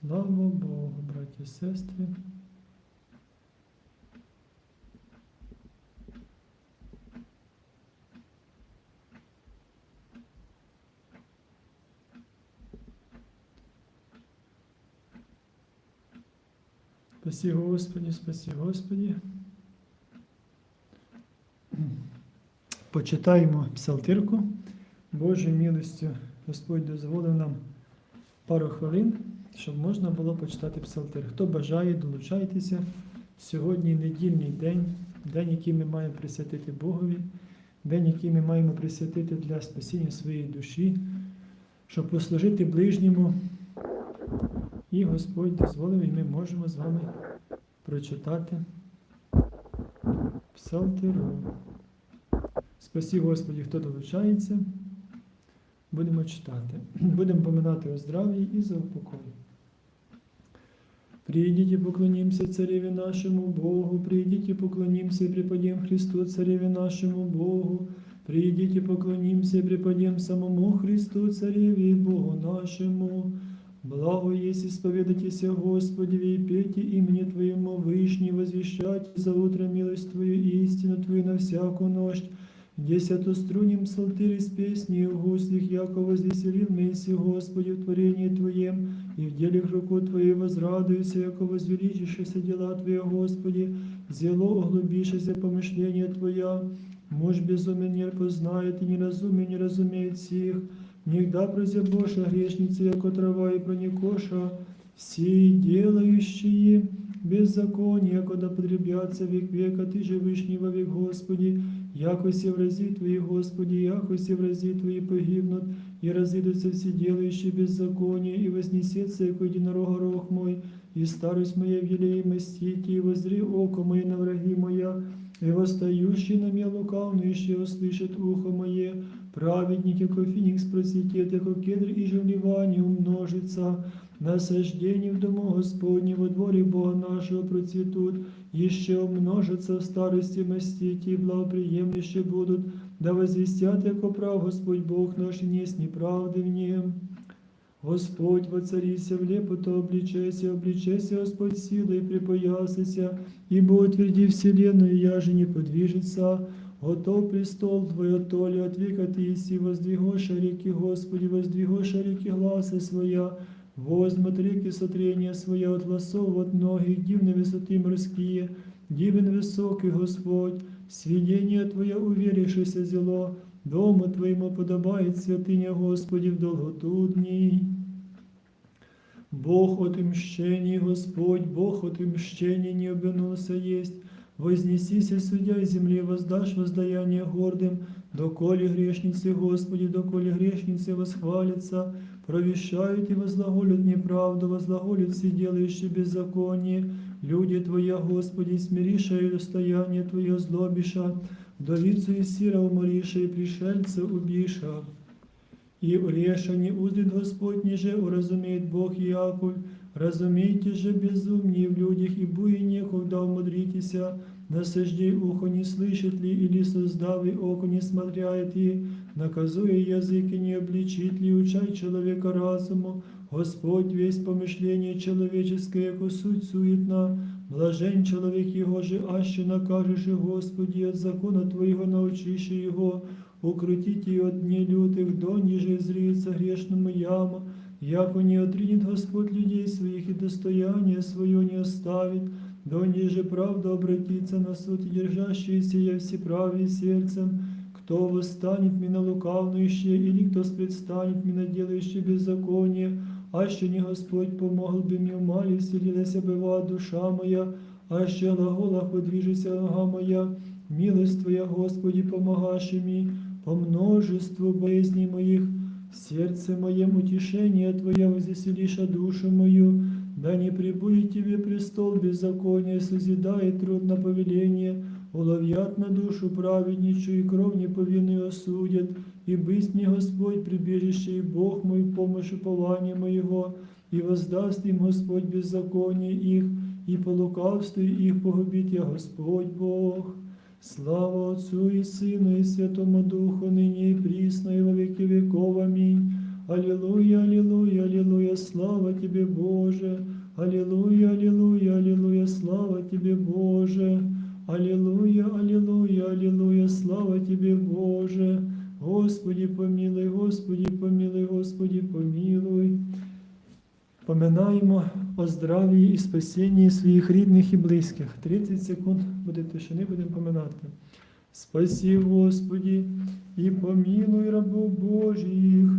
Слава Богу, браті і сестри. Спасі Господі, спасі Господі. Почитаємо псалтирку. Божою милостю Господь дозволив нам пару хвилин, щоб можна було почитати псалтир. Хто бажає, долучайтеся. Сьогодні недільний день, день, який ми маємо присвятити Богові, день, який ми маємо присвятити для спасіння своєї душі, щоб послужити ближньому. І Господь дозволив, і ми можемо з вами прочитати псалтиру. Спасі Господі, хто долучається. Будемо читати. Будемо поминати о здравии і за упокой. Придите, поклонимся Цареве нашему Богу, придите, поклонимся и преподем Христу, Цареве нашему Богу, придите, поклонимся и преподем самому Христу, Цареве и Богу нашему. Благо есть исповедайтеся Господи, и пейте имени Твоему Вышний, возвещайте за утро милость Твою и истину Твою на всякую ночь, Десяту струним псалтырь из песни и в гуслях, яко возвеселил Месси Господи в творении Твоем, и в делах руку Твоей возрадуйся, яко возвеличишься дела Твоя, Господи, зело оглубишься помышление Твоя. Муж безумен не познает, и неразумен не разумеет сих. Нигда прозе Божа грешницы, яко трава и проникоша, все делающие беззаконие, когда подребятся век века, Ты же вышний во век, Господи, яко в врази Твои, Господи, яко в врази Твои погибнут, и разидутся все делающие беззаконие, и вознесется, яко единорога рог мой, и старость моя в еле и мстите, и возри око мое на враги моя, и восстающий на меня еще услышит ухо мое, праведники, ко феникс процветет, яко кедр и жевливание умножится, насаждение в дому Господне во дворе Бога нашего процветут, еще умножатся в старости мстите, и благоприемлющие будут, да возвестят, яко прав Господь Бог наш, и несть неправды в нем. Господь, воцарися в лепоту, обличайся, обличайся, Господь, силой припоясайся, ибо утверди вселенную, я же не подвижется. Готов престол Твой, от толи от века Ты иси, воздвигоша реки, Господи, воздвигоша реки гласа своя, возьмут реки сотрения своя от лосов, от многих дивны высоты морские, дивен высокий Господь, сведение Твое уверившееся зело, дому Твоему подобает святыня Господи в долготу дней. Бог отмщений, Господь, Бог отмщений не обернулся есть. Вознесися, судья земли, воздашь воздаяние гордым, доколе грешницы, Господи, доколе грешницы восхвалятся, провещают и возглаголят неправду, возглаголят все делающие беззаконие, люди Твоя, Господи, смириша и достояние Твое злобиша, вдовицу и сира умориша и пришельца убиша. И урешение узрит Господь, ниже уразумеет Бог Яков, разумейте же безумнее в людях, и буи некогда умудритеся, насаждей ухо не слышит ли, или создавый око не смотряет и, наказуя языки не обличит ли, учай человека разуму, Господь весь помышление человеческое, яко суть суетна, блажен человек его же, аще накажешь и Господи, от закона Твоего научишь его, укротите и от дней лютых, до ниже зрится грешному яма, яко не отринет Господь людей своих и достояние свое не оставит, до ниже правда обратится на суд и держащиеся я всеправие сердцем, кто восстанет меня лукавнующее, или кто предстанет меня делающее беззаконие, аще не Господь помогл бы мне в мале, вселилась быва душа моя, аще глаголах подвижется нога моя, милость Твоя, Господи, помогаши ми, по множеству болезней моих, сердце моем утешение Твое возвеселиша душу мою, да не прибудет Тебе престол беззакония, созидает труд на повеление, уловят на душу праведничу и кровь неповинную осудят, и бысть мне Господь прибежище и Бог мой, помощь упования моего, и воздаст им Господь беззаконие их, и по лукавству их погубит я Господь Бог. Слава Отцу и Сыну и Святому Духу, ныне и присно, и во веки веков. слава Тебе, Боже. Аллилуйя, аллилуйя, аллилуйя, слава Тебе, Боже. Аллилуйя, аллилуйя, аллилуйя, слава Тебе, Боже. Господи, помилуй, Господи, помилуй, Господи, помилуй. Поминаємо о здравії і спасінні своїх рідних і близьких. 30 секунд буде тишини, будемо поминати. Спасі, Господі, і помилуй рабов Божих.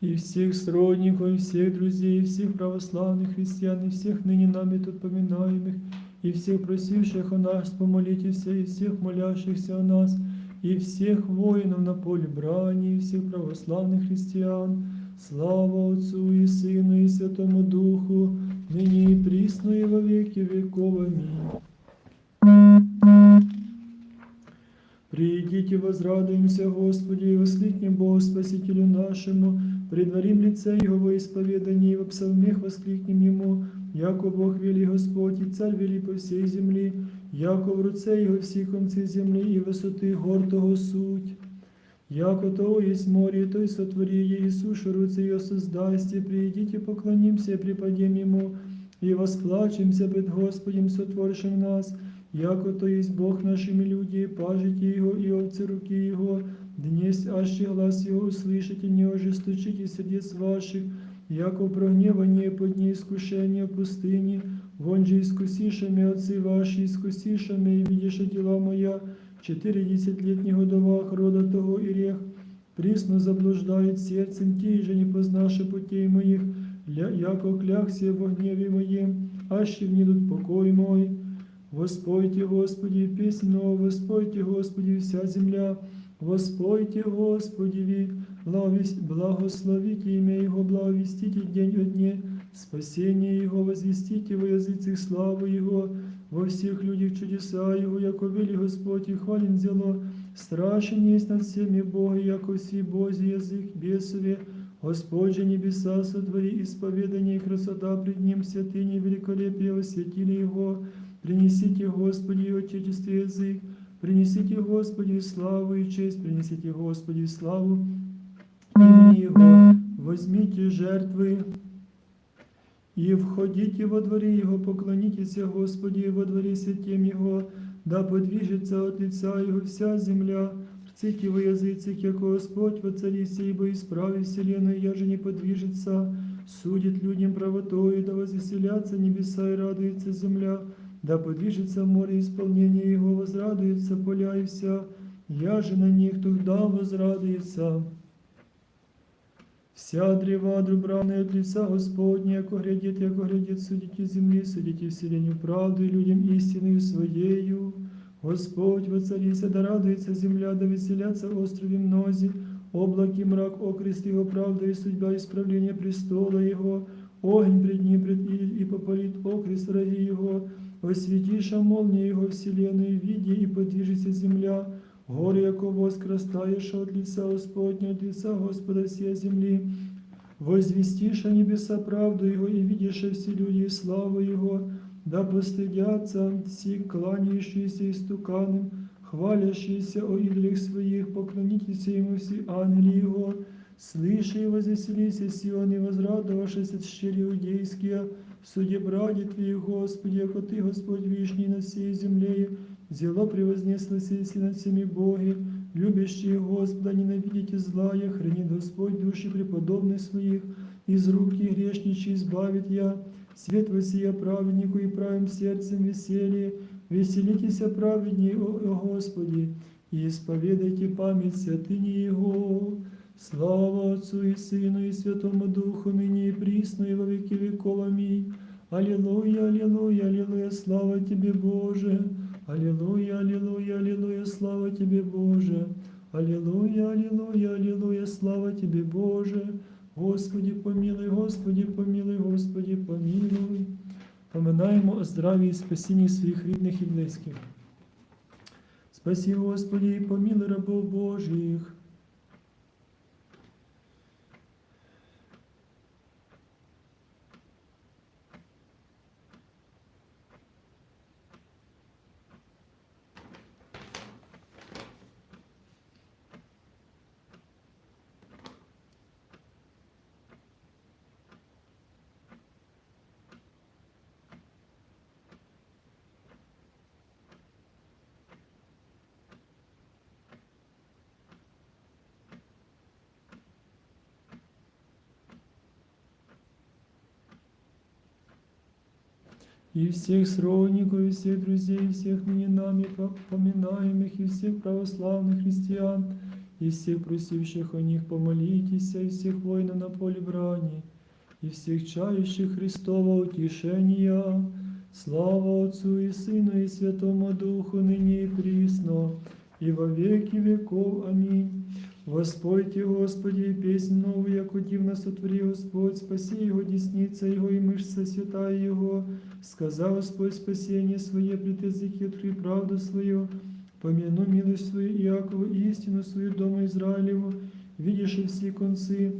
и всех сродников, и всех друзей, и всех православных христиан, и всех ныне нами тут поминаемых, и всех просивших о нас, помолитесь, и всех молящихся о нас, и всех воинов на поле брани, и всех православных христиан. Слава Отцу и Сыну и Святому Духу, ныне и присно и во веки веков. Аминь. Придите, возрадуемся Господи и воскликнем Богу Спасителю нашему, предварим лице Его во исповедании, во псалмех воскликнем Ему, яко Бог вели Господь и Царь вели по всей земли, яко в руце Его всі концы земли и высоты гор Того суть. Яко того есть море, то и сотвори и сушу руцы ее создасти, придите, поклонимся, припадем Ему, и восплачемся пред Господем, сотворшим нас, яко то есть Бог нашими люди, пажите Его и овцы руки Его, днесь аще глаз Его услышите, не ожесточите сердец ваших, яко прогневание по дни искушения пустыни, вон же искусишами отцы ваши, искусишами, и видишь дела моя, четыредесятлетних годовах рода того и рех, присно заблуждает сердцем те, же не познавши путей моих, ля, яко клякся во гневе моем, аще внидут покой мой. Воспойте, Господи, песнь новую, воспойте, Господи, вся земля, воспойте, Господи, ви, благовесть- благословите имя Его, благовестите день от дне, спасение Его, возвестите во языцах славу Его, во всех людях чудеса Его, яко вели Господь, и хвален зело, страшен есть над всеми Бога, яко все Божий язык бесове, Господь же небеса сотвори, исповедание и красота пред Ним, святыни великолепие осветили Его, Принесите, Господи, Отечестве язык, принесите, Господи, славу и честь, принесите, Господи, славу имени Его, возьмите жертвы и входите во дворе Его, поклонитесь, Господи, во дворе святем Его, да подвижется от лица Его вся земля, рците во языцах, яко Господь во цари сей, ибо исправи вселенную, я же не подвижется, судит людям правотой, да возвеселятся небеса и радуется земля, да подвижется море исполнение Его, возрадуется поля и вся, я же на них тогда возрадуется. Вся древа дубравная от лица Господня, яко глядит, яко глядит, судите земли, судите вселенную правду и людям истинную своею. Господь воцарится, да радуется земля, да веселятся острове мнози, облаки мрак, окрест Его, правда и судьба, исправление престола Его, огонь пред ним пред и, и попалит окрест враги Его, осветиша молния Его вселенную, види и подвижется земля, горе, яко воск растаешь от лица Господня, от лица Господа всей земли, возвестиша небеса правду Его, и видишь все люди славу Его, да постыдятся все кланяющиеся истуканом, хвалящиеся о идолях своих, поклонитесь Ему все ангели Его, слыши и возвеселись, Сион, и возрадовавшись щери иудейские, в суде бради Твоих, Господи, яко Ты, Господь Вишний на всей земле, зело превознеслось и над всеми боги, любящие Господа, ненавидите злая, хранит Господь души преподобных своих, из руки грешничей избавит я, свет воссия праведнику и правым сердцем веселье, веселитесь праведней, о, о Господи, и исповедайте память святыни Его. Слава Отцу і Сину, і Святому Духу, нині і прісно, і во віки віков. Амінь. Алілуя, алілуя, алілуя, слава Тобі, Боже. Алілуя, алілуя, алілуя, слава Тобі, Боже. Алілуя, алілуя, алілуя, слава Тобі, Боже. Господі помилуй, Господі помилуй, Господі помилуй. Поминаємо о здраві і спасінні своїх рідних і близьких. Спасі, Господі, і помилуй рабов Божих. и всех сродников, и всех друзей, и всех ныне нами по- поминаемых, и всех православных христиан, и всех просивших о них помолитесь, и всех воинов на поле брани, и всех чающих Христова утешения. Слава Отцу и Сыну и Святому Духу, ныне и присно, и во веки веков. Аминь. Воспойте, Господи, песнь новую, яко дивно сотвори Господь, спаси Его десница Его и мышца святая Его. Сказал Господь спасение свое, пред языки открой правду свою, помяну милость свою Иакову и истину свою дома Израилеву, видишь и все концы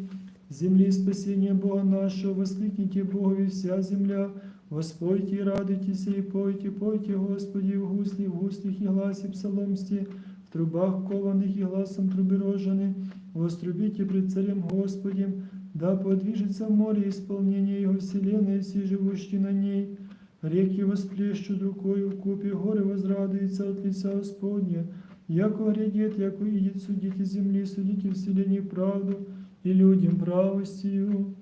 земли спасения Бога нашего, воскликните Богови вся земля, воспойте и радуйтесь, и пойте, пойте, Господи, в гусли, в гуслях и гласе псаломсти, в трубах кованых и гласом трубы рожены, вострубите пред царем Господем, да подвижется море исполнение Его вселенной, и все живущие на ней. Реки восплещут рукою в купе, горы возрадуются от лица Господня. Яко грядет, яко идет судите земли, судите вселенной правду и людям правостью.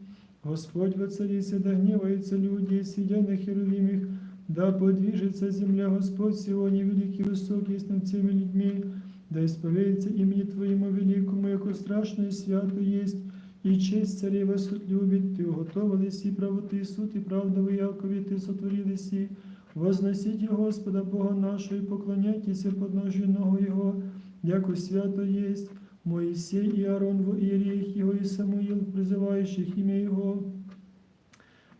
Господь воцарится, да гневается люди, сидя на херувимих, да подвижется земля, Господь сегодня великий высокий есть над всеми людьми, да исповедается имени Твоему великому, яко страшно и свято есть, и честь царева суд любит, Ты уготовили си правоти суд и правду Якове Ты сотворили си. Возносите Господа Бога нашего и поклоняйтесь подножию ногу Его, яко свято есть Моисей и Аарон в иереях Его и Самуил, призывающих имя Его.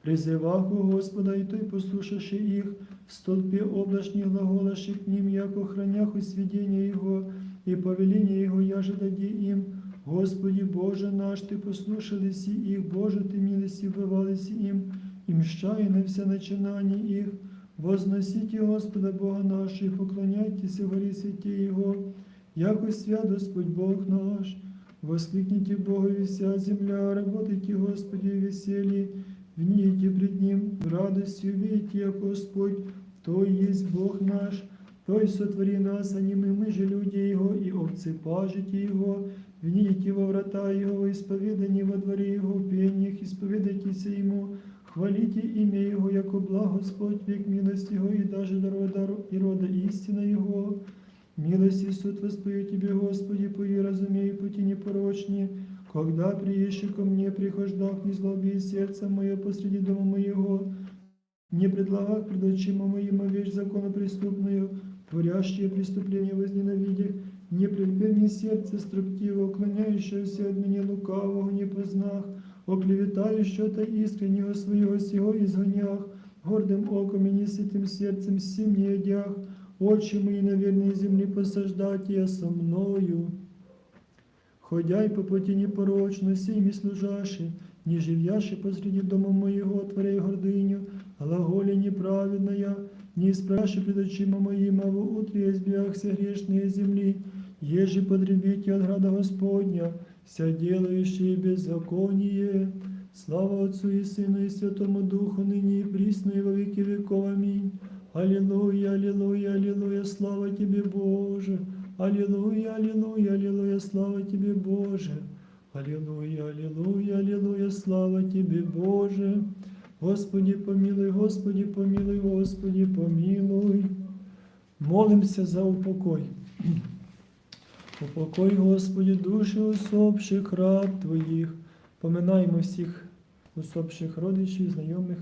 Призывах у Господа, и Той послушавши их, в столпе облачних глаголаши к ним, яко хранях сведения Его, и повеление Его яже дади им, Господи Боже наш, Ты послушали си их, Боже, Ты милости бывалися им, и мщай на все начинания их. Возносите Господа Бога нашего, и поклоняйтесь в горе святе Его, яко свят Господь Бог наш. Воскликните Богу и вся земля, работайте Господи в веселье, вните пред Ним в радостью, видите, як Господь, то есть Бог наш, Той сотвори нас, а не мы, мы же люди Его, и овцы пажите Его, вните во врата Его, исповедание во дворе Его, в пениях, исповедайтесь Ему, хвалите имя Его, яко благ Господь, век милость Его, и даже до рода, и рода истина Его. Милость и суд воспою Тебе, Господи, пою, разумею пути непорочные, когда приешь ко мне, прихождах, не злоби сердце мое посреди дома моего, не предлагах пред очима моим вещь закона преступную, творящие преступления возненавидях, не предбе мне сердце строптиво, уклоняющееся от меня лукавого не познах, оклеветающего-то искреннего своего сего изгонях, гордым оком и несытым сердцем сим не одях, очи мои на верной земли посаждать я со мною. Ходяй по пути непорочно, сими служаши, не живяши посреди дома моего, творяй гордыню, глаголя неправедная, не испраши пред очима моим, а в утре избягся грешные земли, ежи подребите от града Господня, вся делающие беззаконие. Слава Отцу и Сыну и Святому Духу, ныне и присно и во веки веков. Аминь. Аллилуйя, аллилуйя, аллилуйя, слава Тебе, Боже. Аллилуйя, аллилуйя, аллилуйя, слава Тебе, Боже. Аллилуйя, аллилуйя, аллилуйя, слава Тебе, Боже. Господи, помилуй, Господи, помилуй, Господи, помилуй. Молимся за упокой. Упокой, Господи, душі усопших раб Твоїх. Поминаємо всіх усопших родичів, знайомих.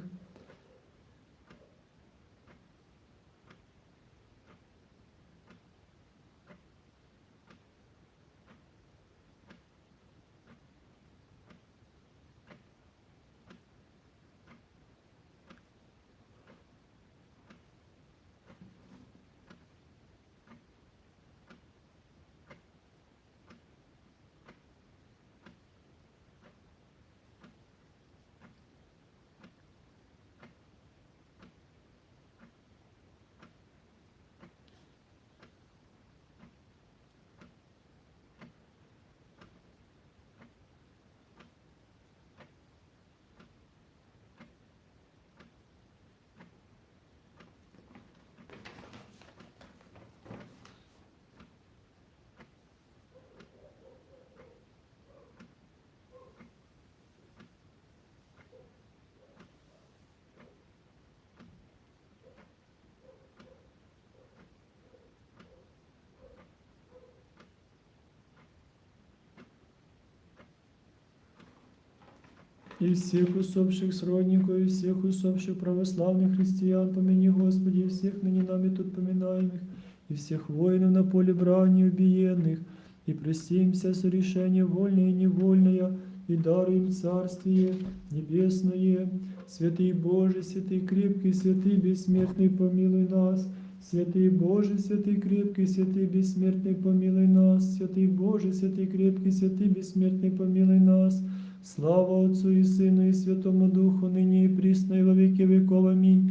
И всех усопших сродников, и всех усопших православных христиан, помяни, Господи, и всех ныне нами тут поминаемых, и всех воинов на поле брани убиенных, и прости им все сорешения вольное и невольное, и даруй им Царствие Небесное. Святый Боже, святый крепкий, святый бессмертный, помилуй нас. Святый Боже, святый крепкий, святый бессмертный, помилуй нас. Святый Боже, святый крепкий, святый бессмертный, помилуй нас. Слава Отцю і Сину, і Святому Духу, нині і прісно, і во віки віков. Амінь.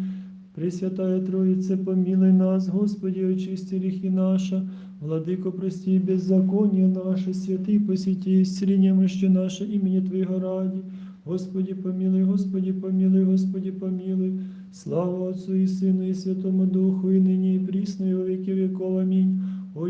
Пресвятая Троїце, помилуй нас, Господі, очисти ріхи наша, владико, прості, беззаконня наше, святий посіті, ісцілення що наше, імені Твоєго раді. Господі помилуй, Господі помилуй, Господі помилуй. Слава Отцю і Сину, і Святому Духу, і нині, і прісно, і во віки віков. Амінь.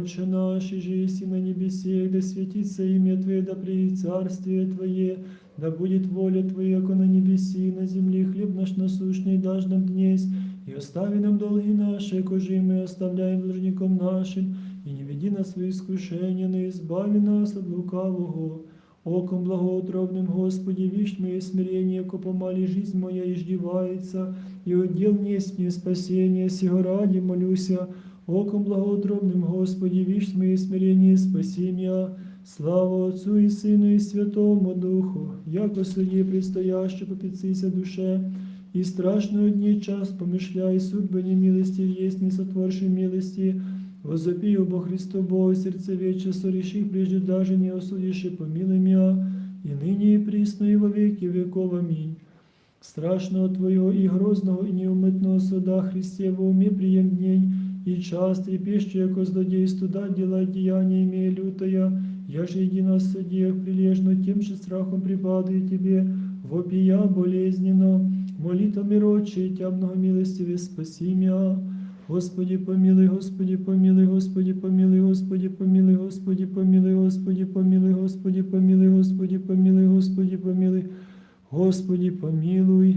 Отче наш, и же есть на небесе, да светится имя Твое, да приедет царствие Твое, да будет воля Твоя, как на небеси, и на земле хлеб наш насущный дашь нам днесь, и остави нам долги наши, кожи мы оставляем должником нашим, и не веди нас в искушение, но избави нас от лукавого. Оком благоутробным, Господи, вишь мое смирение, ко помали жизнь моя иждевается, и отдел несть мне спасение, сего ради молюся, Оком благоутробным, Господи, вишь мое смирение, спаси меня. Слава Отцу и Сыну и Святому Духу, яко суді предстояще попіцися душе, и страшного дні час помышляй, судьбы не милости есть, не сотворши милости, возопи обо Христу Богу, сердце вече сореши, прежде даже не осудишь, и помилуй меня, и ныне и присно, и во веки веков. Аминь. Страшного Твоего и грозного и неумытного суда Христе во уме прием дней, и час трепещу, яко злодей студа дела деяния имея лютая, я же иди на судьях прилежно, тем же страхом припадаю Тебе, вопия болезненно, молитвами рочи, Тя многомилостиве спаси меня. Господи, помилуй, Господи, помилуй, Господи, помилуй, Господи, помилуй, Господи, помилуй, Господи, помилуй, Господи, помилуй, Господи, помилуй, Господи, помилуй, Господи, помилуй.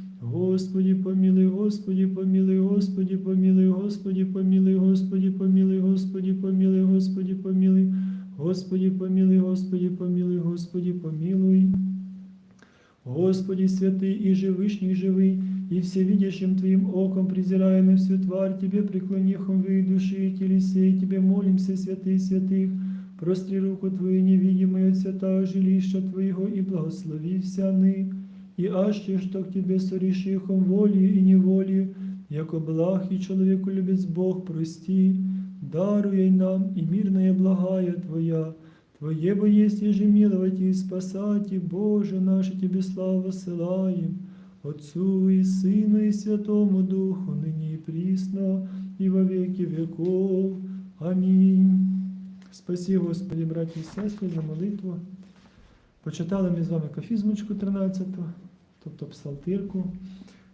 Господи, помилуй, Господи, помилуй, Господи, помилуй, Господи, помилуй, Господи, помилуй, Господи, помилуй, Господи, помилуй, Господи, помилуй, Господи, помилуй, Господи, помилуй. Господи, святый и живышний живый, и всевидящим Твоим оком, презирая на всю тварь, Тебе преклонихом вы души и телесей, Тебе молимся, святый святых, простри руку Твою невидимую от святого жилища Твоего и благослови вся ны, и аще, что к Тебе сорешихом волею и неволею, яко благ и человеку любец Бог, прости, даруй нам и мирная благая Твоя, Твое бо есть еже миловать и спасать, и Боже наш, и Тебе славу ссылаем, Отцу и Сыну и Святому Духу, ныне и присно, и во веки веков. Амінь. Спасі, Господи, браті і сестри, за молитву. Почитали ми з вами кафізмочку 13. тобто псалтирку,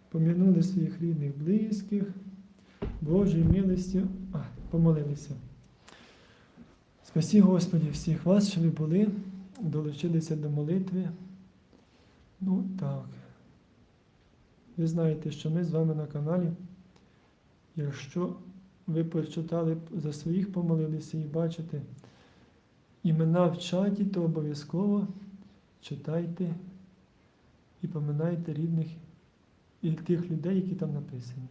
пом'янули своїх рідних, близьких, Божої милості, а, помолилися. Спасі Господі всіх вас, що ви були, долучилися до молитви. Ну так. Ви знаєте, що ми з вами на каналі. Якщо ви прочитали за своїх помолилися і бачите імена в чаті, то обов'язково читайте і поминайте рідних і тих людей, які там написані.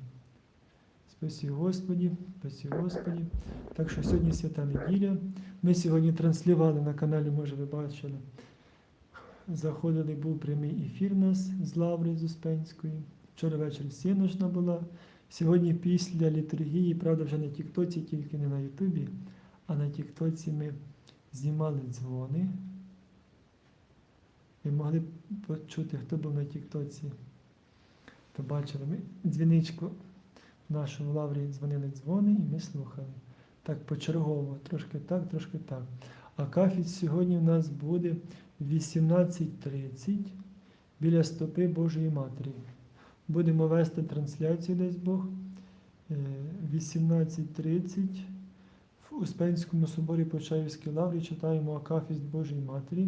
Спасі Господі, спасі Господі. Так що сьогодні свята неділя. Ми сьогодні транслювали на каналі, може ви бачили. Заходили, був прямий ефір нас з Лаври з Успенської. Вчора ввечері сіношна була. Сьогодні після літургії, правда, вже на Тіктоці, тільки не на Ютубі, а на Тіктоці ми знімали дзвони. Ви могли почути, хто був на Тіктоці, то бачили ми дзвіничку нашу в Лаврі дзвонили дзвони і ми слухали. Так почергово, трошки так, трошки так. А кафіт сьогодні в нас буде в 18.30 біля стопи Божої Матері. Будемо вести трансляцію, десь Бог. Е, 18.30 в Успенському соборі Почаївській лаврі читаємо Акафіст Божої Матері.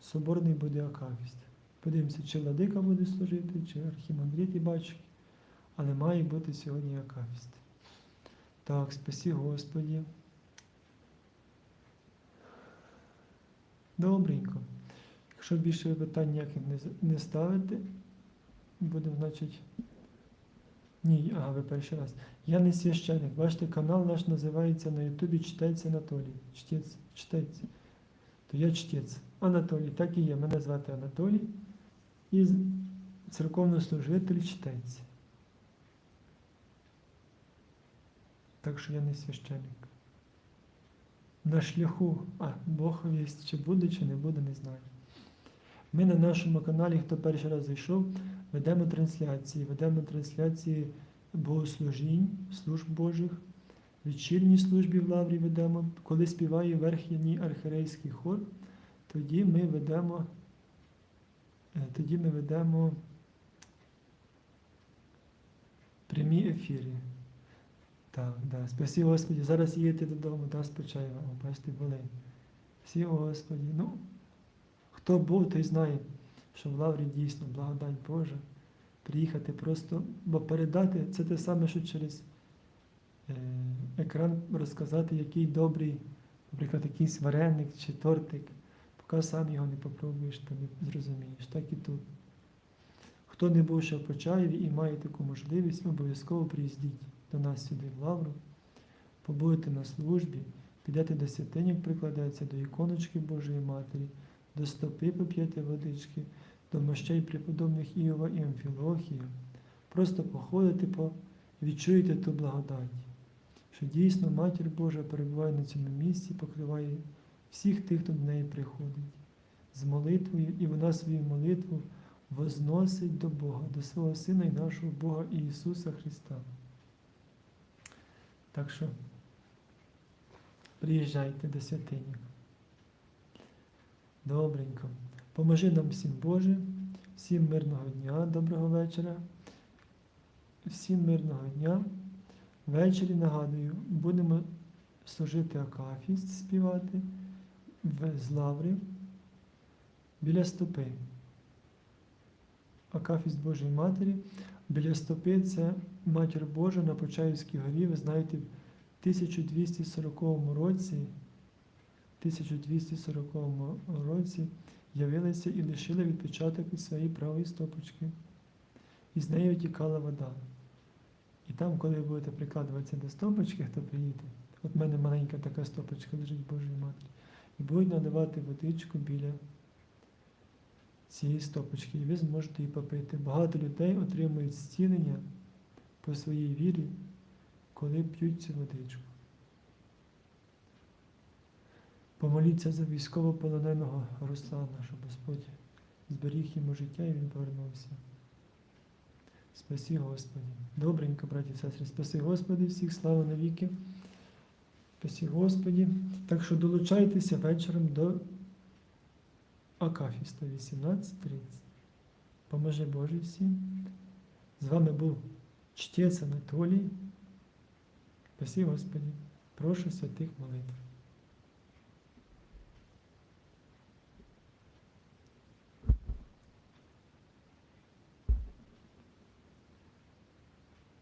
Соборний буде Акафіст. Подивимося, чи Владика буде служити, чи Архімандрит і Бачки. Але має бути сьогодні Акафіст. Так, спасі Господі. Добренько. Якщо більше питань ніяких не, ставите, будемо, значить. Ні, ага, ви перший раз. Я не священник. Бачите, канал наш називається на Ютубі Чтець Анатолій. Чтець, чтець. То я чтець. Анатолій, так і є. Мене звати Анатолій. І церковнослужитель чтець. Так що я не священник. На шляху, а Бог вість, чи буде, чи не буде, не знаю. Ми на нашому каналі, хто перший раз зайшов, ведемо трансляції, ведемо трансляції богослужінь, служб Божих, вечірній службі в Лаврі ведемо. Коли співає верхній архірейський хор, тоді ми ведемо, е, тоді ми ведемо прямі ефіри. Так, да. Спасі Господі. Зараз їдете додому, да, спочатку. О, бачите, були. Всі Господі. Ну, хто був, той знає, що в Лаврі дійсно благодать Божа. Приїхати просто, бо передати це те саме, що через е, екран розказати, який добрий, наприклад, якийсь вареник чи тортик. Поки сам його не попробуєш, то не зрозумієш. Так і тут. Хто не був ще в Почаєві і має таку можливість, обов'язково приїздіть до нас сюди в Лавру, побудете на службі, підете до святинів, прикладеться до іконочки Божої Матері, до стопи поп'єте водички, до мощей преподобних Іова і Амфілохія. Просто походите, по, відчуєте ту благодать, що дійсно Матір Божа перебуває на цьому місці, покриває всіх тих, хто до неї приходить, з молитвою, і вона свою молитву возносить до Бога, до свого Сина і нашого Бога Ісуса Христа. Так що приїжджайте до святині. Добренько. Поможи нам всім Боже, всім мирного дня, доброго вечора. Всім мирного дня. Ввечері нагадую, будемо служити Акафіст, співати з лаври біля стопи. Акафіст Божої Матері. Біля стопи це Матір Божа на Почаївській горі. Ви знаєте, в 1240 році, 1240 році явилися і лишили відпечаток від своєї правої стопочки. І з нею витікала вода. І там, коли ви будете прикладуватися до стопочки, хто приїде, от в мене маленька така стопочка лежить Божої Матері, і будуть наливати водичку біля цієї стопочки, і ви зможете її попити. Багато людей отримують зцілення по своїй вірі, коли п'ють цю водичку. Помоліться за військовополоненого Руслана, щоб Господь зберіг йому життя і він повернувся. Спасі Господі. Добренько, браті і сестри, спаси Господи, всіх слава навіки. Спасі Господі. Так що долучайтеся вечором до Акафіста 18.30. Поможи Боже всім. З вами був чтець Анатолій. Спасі Господі. Прошу святих молитв.